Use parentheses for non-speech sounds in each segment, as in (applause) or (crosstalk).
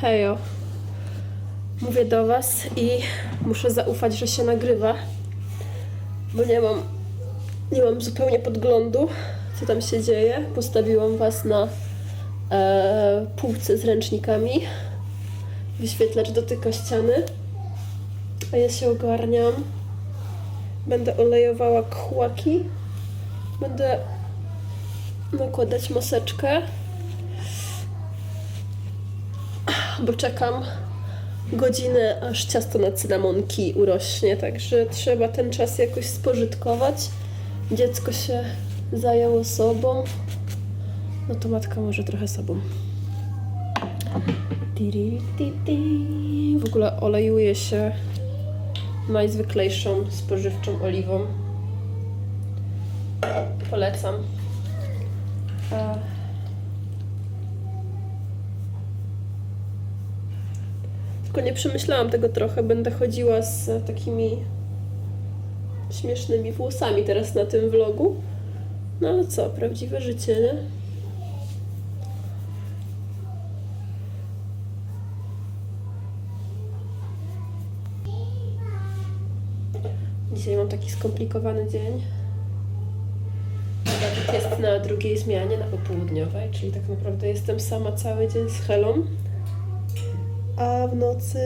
Hejo. Mówię do Was i muszę zaufać, że się nagrywa, bo nie mam, nie mam zupełnie podglądu, co tam się dzieje. Postawiłam Was na e, półce z ręcznikami. Wyświetlacz dotyka ściany, a ja się ogarniam. Będę olejowała kłaki. Będę nakładać maseczkę, bo czekam godzinę, aż ciasto na cynamonki urośnie, także trzeba ten czas jakoś spożytkować. Dziecko się zajęło sobą, no to matka może trochę sobą. W ogóle olejuje się najzwyklejszą spożywczą oliwą. Polecam. Tylko nie przemyślałam tego trochę. Będę chodziła z takimi śmiesznymi włosami teraz na tym vlogu. No ale co, prawdziwe życie, nie? Dzisiaj mam taki skomplikowany dzień. Jest na drugiej zmianie, na popołudniowej, czyli tak naprawdę jestem sama cały dzień z Helą. A w nocy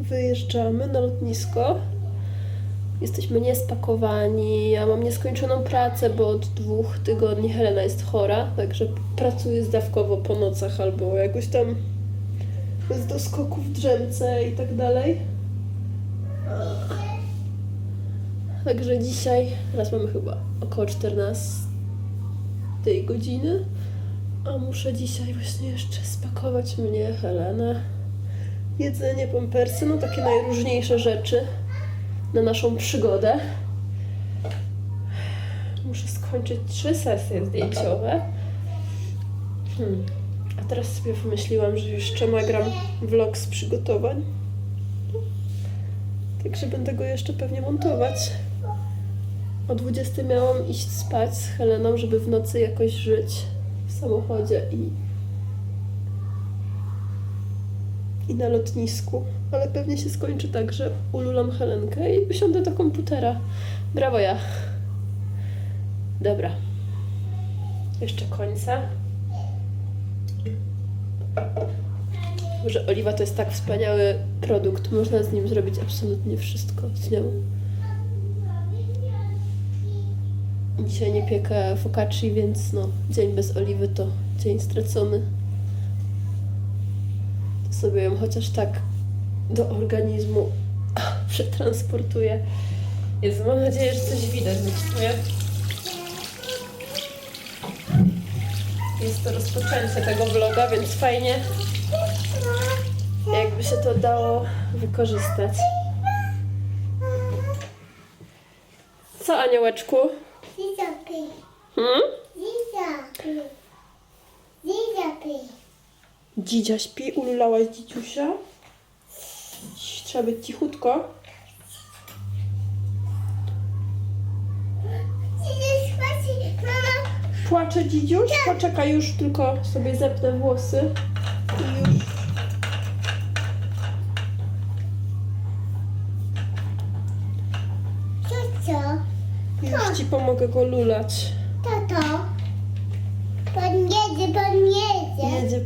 wyjeżdżamy na lotnisko. Jesteśmy niespakowani. Ja mam nieskończoną pracę, bo od dwóch tygodni Helena jest chora, także pracuję zdawkowo po nocach albo jakoś tam bez doskoków w drzemce i tak dalej. Także dzisiaj, teraz mamy chyba około 14 godziny, a muszę dzisiaj właśnie jeszcze spakować mnie, Helenę, jedzenie, pampersy, no takie najróżniejsze rzeczy na naszą przygodę. Muszę skończyć trzy sesje zdjęciowe. Hmm. A teraz sobie wymyśliłam, że jeszcze nagram vlog z przygotowań. Także będę go jeszcze pewnie montować. O 20 miałam iść spać z Heleną, żeby w nocy jakoś żyć w samochodzie i, i na lotnisku. Ale pewnie się skończy tak, że ululam Helenkę i usiądę do komputera. Brawo ja. Dobra. Jeszcze końca. Że oliwa to jest tak wspaniały produkt. Można z nim zrobić absolutnie wszystko. Z nią. Dzisiaj nie piekę focacci, więc no, dzień bez oliwy to dzień stracony. Sobie ją chociaż tak do organizmu (laughs) przetransportuję. Jezu, mam nadzieję, że coś widać, bo czuję. Jest to rozpoczęcie tego vloga, więc fajnie jakby się to dało wykorzystać. Co, aniołeczku? Hmm? zizapy, zizapy. Dzidzia śpi, ululałaś dzidziusia. Trzeba być cichutko. Płacze dzidziuś? Poczekaj, już tylko sobie zepnę włosy. I już. Już ci pomogę go lulać.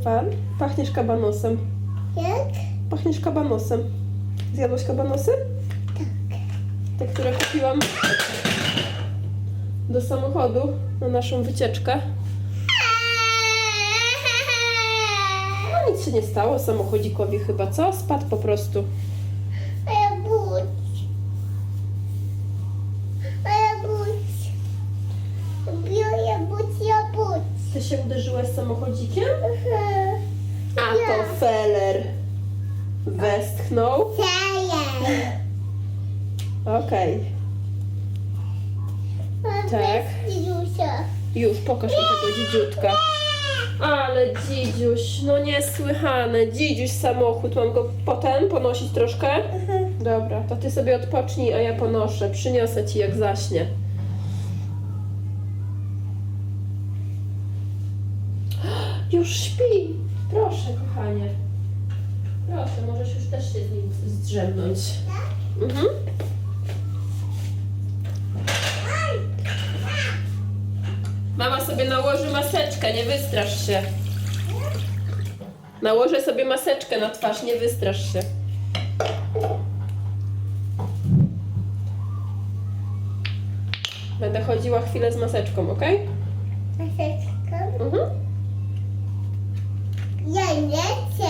Pan? Pachniesz kabanosem. Jak? Pachniesz kabanosem. Zjadłaś kabanosy? Tak. Te, które kupiłam do samochodu na naszą wycieczkę. No nic się nie stało samochodzikowi chyba, co? Spadł po prostu. A ja budź. A ja budź. Ja budź, ja budź. Ty się uderzyłaś samochodzikiem? A to feller westchnął. Zaję. Okej, Mam Tak. już pokaż mi tego dzidziutka. Ale dzidziuś, no niesłychane. Dzidziuś samochód, mam go potem ponosić troszkę? Dobra, to ty sobie odpocznij, a ja ponoszę. Przyniosę ci jak zaśnie. Już śpi. Proszę, kochanie. Proszę, możesz już też się z nim zdrzemnąć. Mhm. Mama sobie nałoży maseczkę, nie wystrasz się. Nałożę sobie maseczkę na twarz, nie wystrasz się. Będę chodziła chwilę z maseczką, ok? Maseczka. Mhm. Ja nie chcę.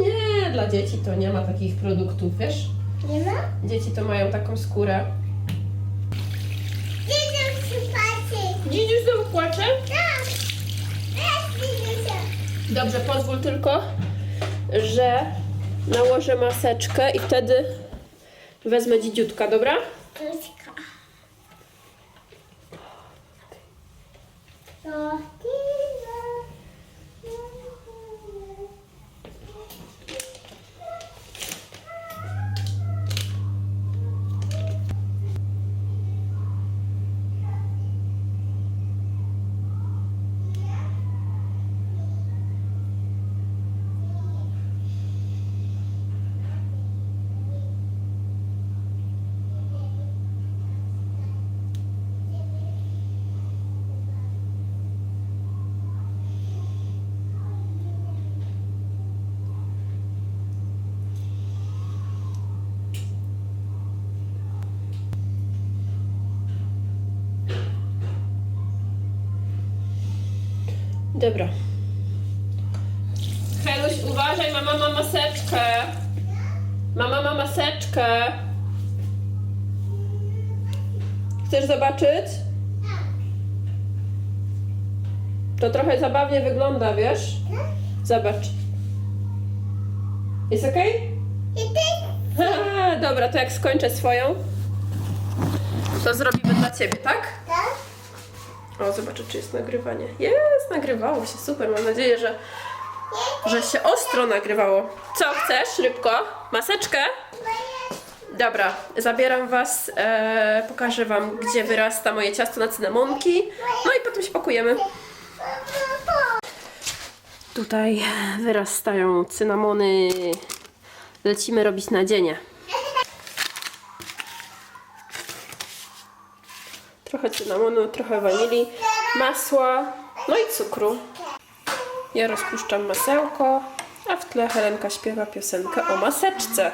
Nie, dla dzieci to nie ma takich produktów, wiesz? Nie ma? Dzieci to mają taką skórę. Idę przypatrzeć. Dzidziuś znowu płacze? Tak. Teraz się. Dobrze, pozwól tylko, że nałożę maseczkę i wtedy wezmę dzidziutka, dobra? Tuska. To. Dobra. Heluś, uważaj, mama ma maseczkę. Mama ma maseczkę. Chcesz zobaczyć? To trochę zabawnie wygląda, wiesz? Zobacz. Jest ty? Haha, Dobra, to jak skończę swoją, to zrobimy dla ciebie, tak? Tak? O, zobaczę, czy jest nagrywanie. Jest, nagrywało się, super. Mam nadzieję, że, że się ostro nagrywało. Co chcesz, rybko? Maseczkę? Dobra, zabieram was, e, pokażę wam, gdzie wyrasta moje ciasto na cynamonki. No i potem się pakujemy. Tutaj wyrastają cynamony. Lecimy robić nadzienie. Trochę cynamonu, trochę wanilii, masła, no i cukru. Ja rozpuszczam masełko, a w tle Helenka śpiewa piosenkę o maseczce.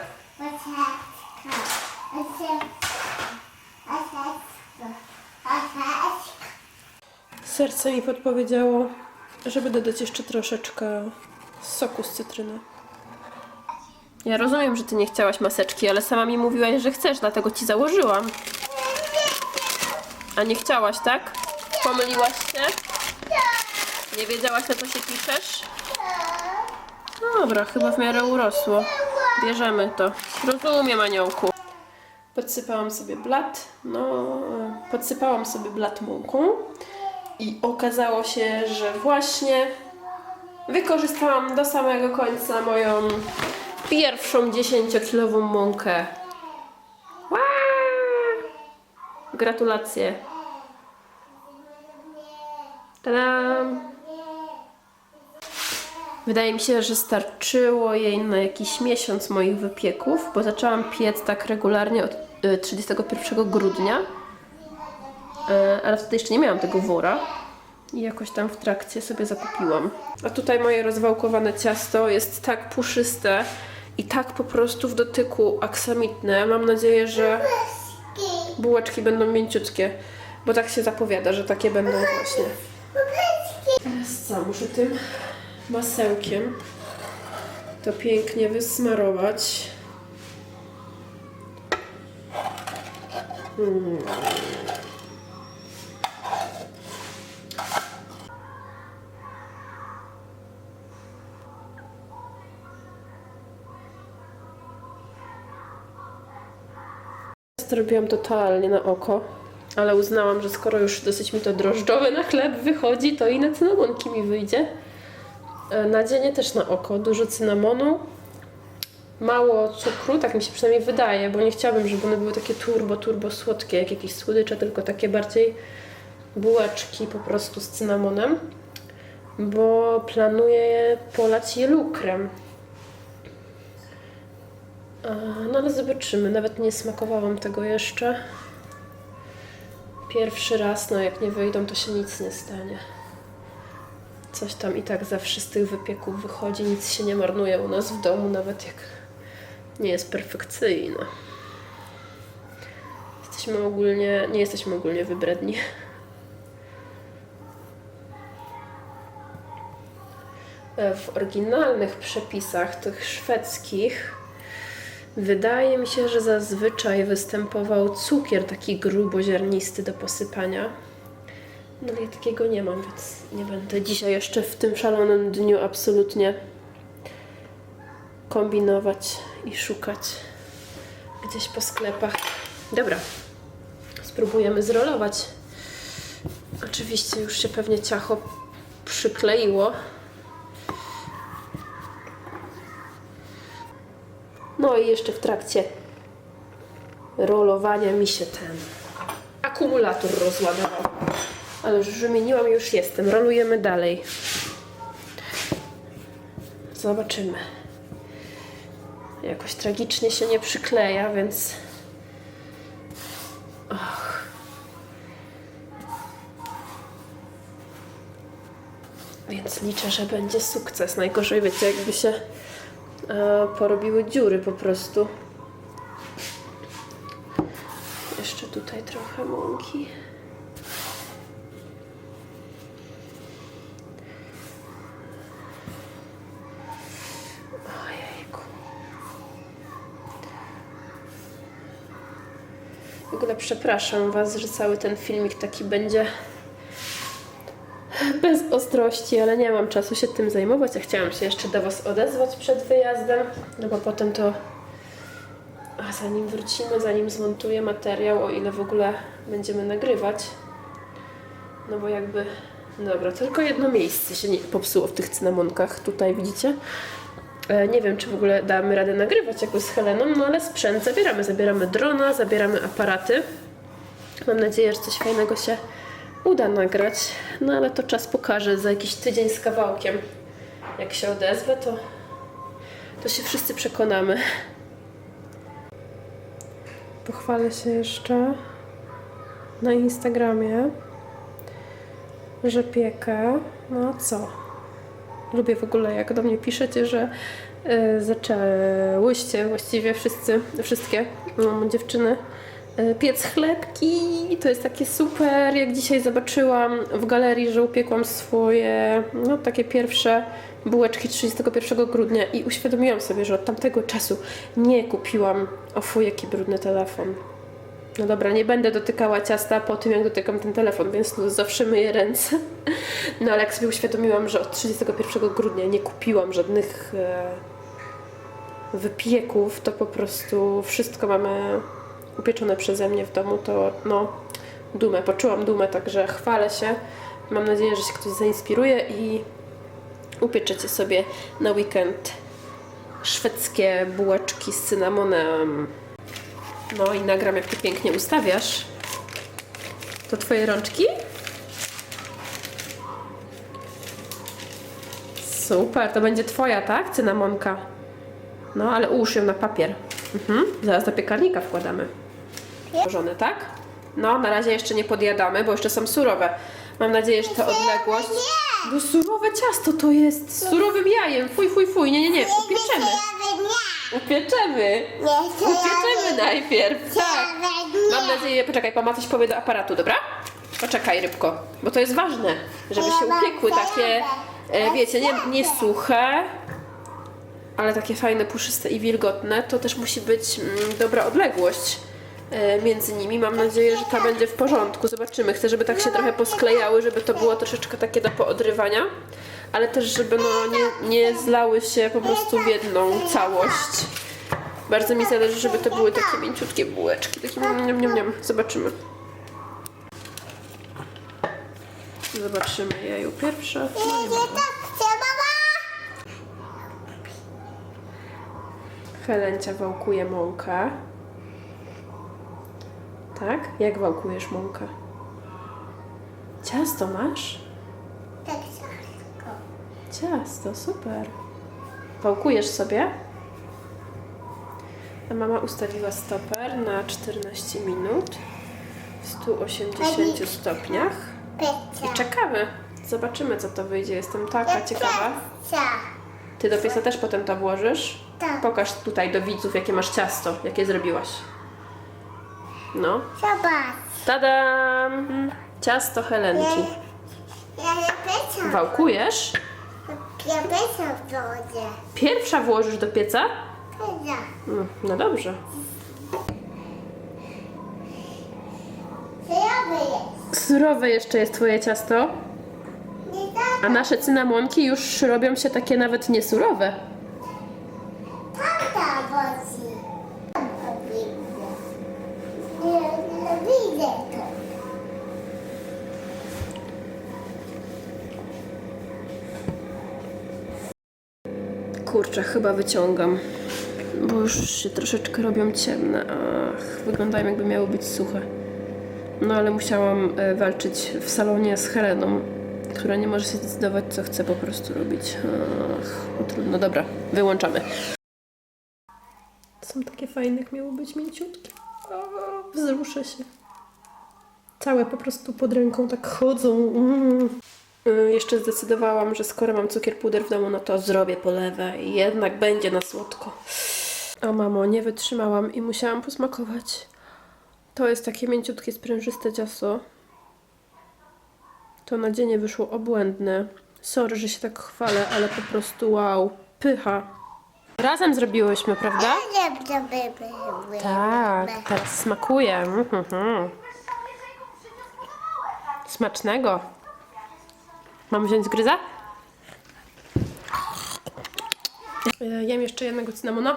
Serce mi podpowiedziało, żeby dodać jeszcze troszeczkę soku z cytryny. Ja rozumiem, że ty nie chciałaś maseczki, ale sama mi mówiłaś, że chcesz, dlatego ci założyłam. A nie chciałaś, tak? Pomyliłaś się? Nie wiedziałaś, na co się piszesz? Dobra, chyba w miarę urosło. Bierzemy to. Rozumiem, aniołku. Podsypałam sobie blat, no, podsypałam sobie blat mąką i okazało się, że właśnie wykorzystałam do samego końca moją pierwszą 10-kilową mąkę. Gratulacje. Tadam! Wydaje mi się, że starczyło jej na jakiś miesiąc moich wypieków, bo zaczęłam piec tak regularnie od y, 31 grudnia, E, ale wtedy jeszcze nie miałam tego wora i jakoś tam w trakcie sobie zakupiłam. A tutaj moje rozwałkowane ciasto jest tak puszyste i tak po prostu w dotyku aksamitne. Mam nadzieję, że bułeczki będą mięciutkie, bo tak się zapowiada, że takie będą właśnie. Teraz co, muszę tym masełkiem to pięknie wysmarować. Mm. Zrobiłam totalnie na oko, ale uznałam, że skoro już dosyć mi to drożdżowe na chleb wychodzi, to i na cynamonki mi wyjdzie. E, Nadzienie też na oko, dużo cynamonu, mało cukru, tak mi się przynajmniej wydaje, bo nie chciałabym, żeby one były takie turbo, turbo słodkie, jak jakieś słodycze, tylko takie bardziej bułeczki po prostu z cynamonem, bo planuję polać je lukrem. No ale zobaczymy, nawet nie smakowałam tego jeszcze. Pierwszy raz, no jak nie wyjdą, to się nic nie stanie. Coś tam i tak zawsze z tych wypieków wychodzi, nic się nie marnuje u nas w domu, nawet jak nie jest perfekcyjne. Jesteśmy ogólnie, nie jesteśmy ogólnie wybredni. W oryginalnych przepisach, tych szwedzkich, wydaje mi się, że zazwyczaj występował cukier taki gruboziarnisty do posypania. No ale ja takiego nie mam, więc nie będę dzisiaj jeszcze w tym szalonym dniu absolutnie kombinować i szukać gdzieś po sklepach. Dobra, spróbujemy zrolować. Oczywiście już się pewnie ciacho przykleiło. No i jeszcze w trakcie rolowania mi się ten akumulator rozładował. Ale już wymieniłam, już jestem. Rolujemy dalej. Zobaczymy. Jakoś tragicznie się nie przykleja, więc. Och. Więc liczę, że będzie sukces. Najgorzej wiecie, jakby się porobiły dziury po prostu. Jeszcze tutaj trochę mąki. Ojejku. W ogóle przepraszam Was, że cały ten filmik taki będzie bez ostrości, ale nie mam czasu się tym zajmować. Ja chciałam się jeszcze do Was odezwać przed wyjazdem, no bo potem to a zanim wrócimy, zanim zmontuję materiał, o ile w ogóle będziemy nagrywać, no bo jakby, dobra, tylko jedno miejsce się nie popsuło w tych cynamonkach, tutaj widzicie. E, Nie wiem, czy w ogóle damy radę nagrywać jakoś z Heleną, no ale sprzęt zabieramy. Zabieramy drona, zabieramy aparaty. Mam nadzieję, że coś fajnego się uda nagrać. No ale to czas pokaże za jakiś tydzień z kawałkiem. Jak się odezwę, to, to się wszyscy przekonamy. Pochwalę się jeszcze na Instagramie, że piekę. No co? Lubię w ogóle, jak do mnie piszecie, że y, zaczęłyście właściwie wszyscy, wszystkie mm, dziewczyny piec chlebki. To jest takie super. Jak dzisiaj zobaczyłam w galerii, że upiekłam swoje, no takie pierwsze bułeczki 31 grudnia i uświadomiłam sobie, że od tamtego czasu nie kupiłam. O fuj, jaki brudny telefon. No dobra, nie będę dotykała ciasta po tym, jak dotykam ten telefon, więc tu zawsze myję ręce. No ale jak sobie uświadomiłam, że od 31 grudnia nie kupiłam żadnych e, wypieków, to po prostu wszystko mamy upieczone przeze mnie w domu, to no dumę, poczułam dumę, także chwalę się. Mam nadzieję, że się ktoś zainspiruje i upieczecie sobie na weekend szwedzkie bułeczki z cynamonem. No i nagram, jak ty pięknie ustawiasz. To twoje rączki? Super, to będzie twoja, tak? Cynamonka. No, ale ułóż ją na papier. Mhm. Zaraz do piekarnika wkładamy. Położone, tak? No, na razie jeszcze nie podjadamy, bo jeszcze są surowe. Mam nadzieję, że ta odległość... Bo surowe ciasto to jest z surowym jajem. Fuj, fuj, fuj. Nie, nie, nie. Upieczemy. Upieczemy. Upieczemy najpierw. Tak. Mam nadzieję, poczekaj, mama coś powie do aparatu, dobra? Poczekaj, rybko, bo to jest ważne, żeby się upiekły takie, e, wiecie, nie, nie suche, ale takie fajne, puszyste i wilgotne. To też musi być mm, dobra odległość między nimi. Mam nadzieję, że ta będzie w porządku. Zobaczymy. Chcę, żeby tak się trochę posklejały, żeby to było troszeczkę takie do poodrywania, ale też, żeby no, nie, nie zlały się po prostu w jedną całość. Bardzo mi zależy, żeby to były takie mięciutkie bułeczki. Takie niam, niam, niam. Zobaczymy. Zobaczymy jeju pierwsze. No nie. Helencia wałkuje mąkę. Tak? Jak wałkujesz mąkę? Ciasto masz? Ciasto, super. Wałkujesz sobie? A mama ustawiła stoper na 14 minut w 180 stopniach. I czekamy. Zobaczymy, co to wyjdzie. Jestem taka ciekawa. Ty do pieca też potem to włożysz? Tak. Pokaż tutaj do widzów, jakie masz ciasto, jakie zrobiłaś. No. Zobacz. Tadam! Ciasto Helenki. Ja ja. Wałkujesz? Ja pecia w wodzie. Pierwsza włożysz do pieca? Pecia. Mm, No dobrze. Zdrowy jest. Surowe jeszcze jest twoje ciasto, Nie tak. a nasze cynamonki już robią się takie nawet niesurowe. Tata wodzi. Nie, nie widzę to. Kurczę, chyba wyciągam, bo już się troszeczkę robią ciemne. Ach, wyglądają jakby miały być suche. No ale musiałam e, walczyć w salonie z Heleną, która nie może się zdecydować, co chce po prostu robić. Ach, no trudno, dobra, wyłączamy. Są takie fajne, jak miało być mięciutkie. Wzruszę się. Całe po prostu pod ręką tak chodzą. Mm. Y, Jeszcze zdecydowałam, że skoro mam cukier puder w domu, no to zrobię polewę i jednak będzie na słodko. O mamo, nie wytrzymałam i musiałam posmakować. To jest takie mięciutkie, sprężyste ciasto. To nadzienie wyszło obłędne. Sorry, że się tak chwalę, ale po prostu wow. Pycha. Razem zrobiłyśmy, prawda? Tak, teraz smakuje. Mhm. Smacznego. Mam wziąć gryza? E, Jem jeszcze jednego cynamona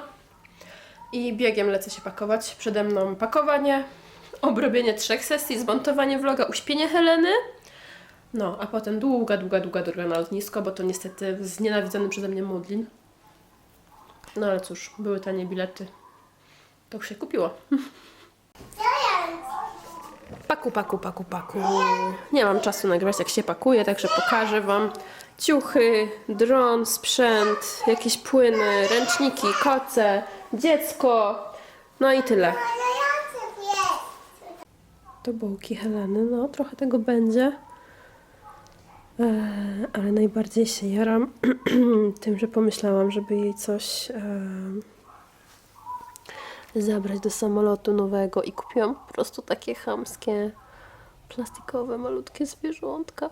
i biegiem lecę się pakować. Przede mną pakowanie, obrobienie trzech sesji, zmontowanie vloga, uśpienie Heleny. No, a potem długa, długa, długa droga na lotnisko, bo to niestety znienawidzony przeze mnie Modlin. No ale cóż, były tanie bilety. To już się kupiło. (laughs) Paku, paku, paku, paku. Nie mam czasu nagrywać, jak się pakuje, także pokażę Wam ciuchy, dron, sprzęt, jakieś płyny, ręczniki, koce, dziecko. No i tyle. To bułki Heleny, no trochę tego będzie. Eee, ale najbardziej się jaram (clears throat) tym, że pomyślałam, żeby jej coś em, zabrać do samolotu nowego i kupiłam po prostu takie chamskie, plastikowe, malutkie zwierzątka.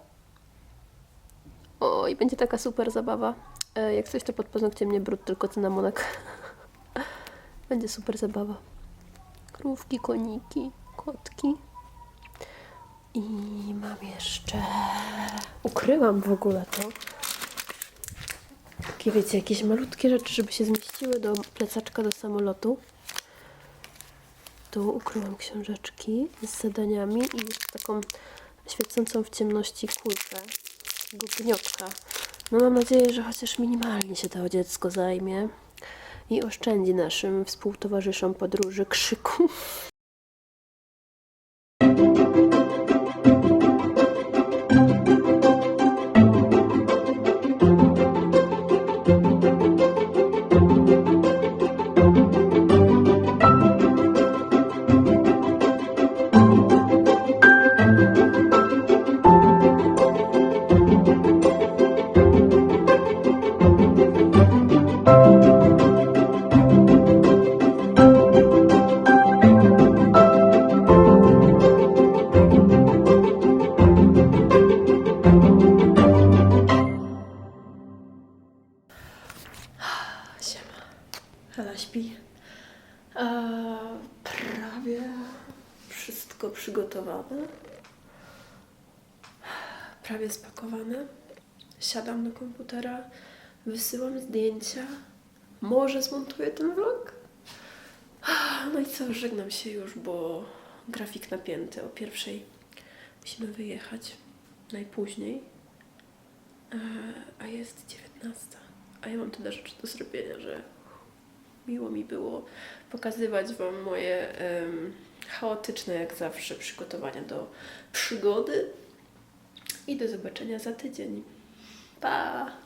O, i będzie taka super zabawa. E, jak coś, to pod paznokciem nie brud, tylko cynamonek. (laughs) będzie super zabawa. Krówki, koniki, kotki. I mam jeszcze. Ukryłam w ogóle to. Takie wiecie, jakieś malutkie rzeczy, żeby się zmieściły do plecaczka do samolotu. Tu ukryłam książeczki z zadaniami i jeszcze taką świecącą w ciemności kulkę. Takiego gniotka. No mam nadzieję, że chociaż minimalnie się to dziecko zajmie i oszczędzi naszym współtowarzyszom podróży krzyku. Prawie spakowane. Siadam do komputera, wysyłam zdjęcia. Może zmontuję ten vlog? Ah, No i co, żegnam się już, bo grafik napięty. O pierwszej musimy wyjechać. Najpóźniej. E, A jest 19. A ja mam tyle rzeczy do zrobienia, że miło mi było pokazywać Wam moje em, chaotyczne, jak zawsze, przygotowania do przygody. I do zobaczenia za tydzień. Pa!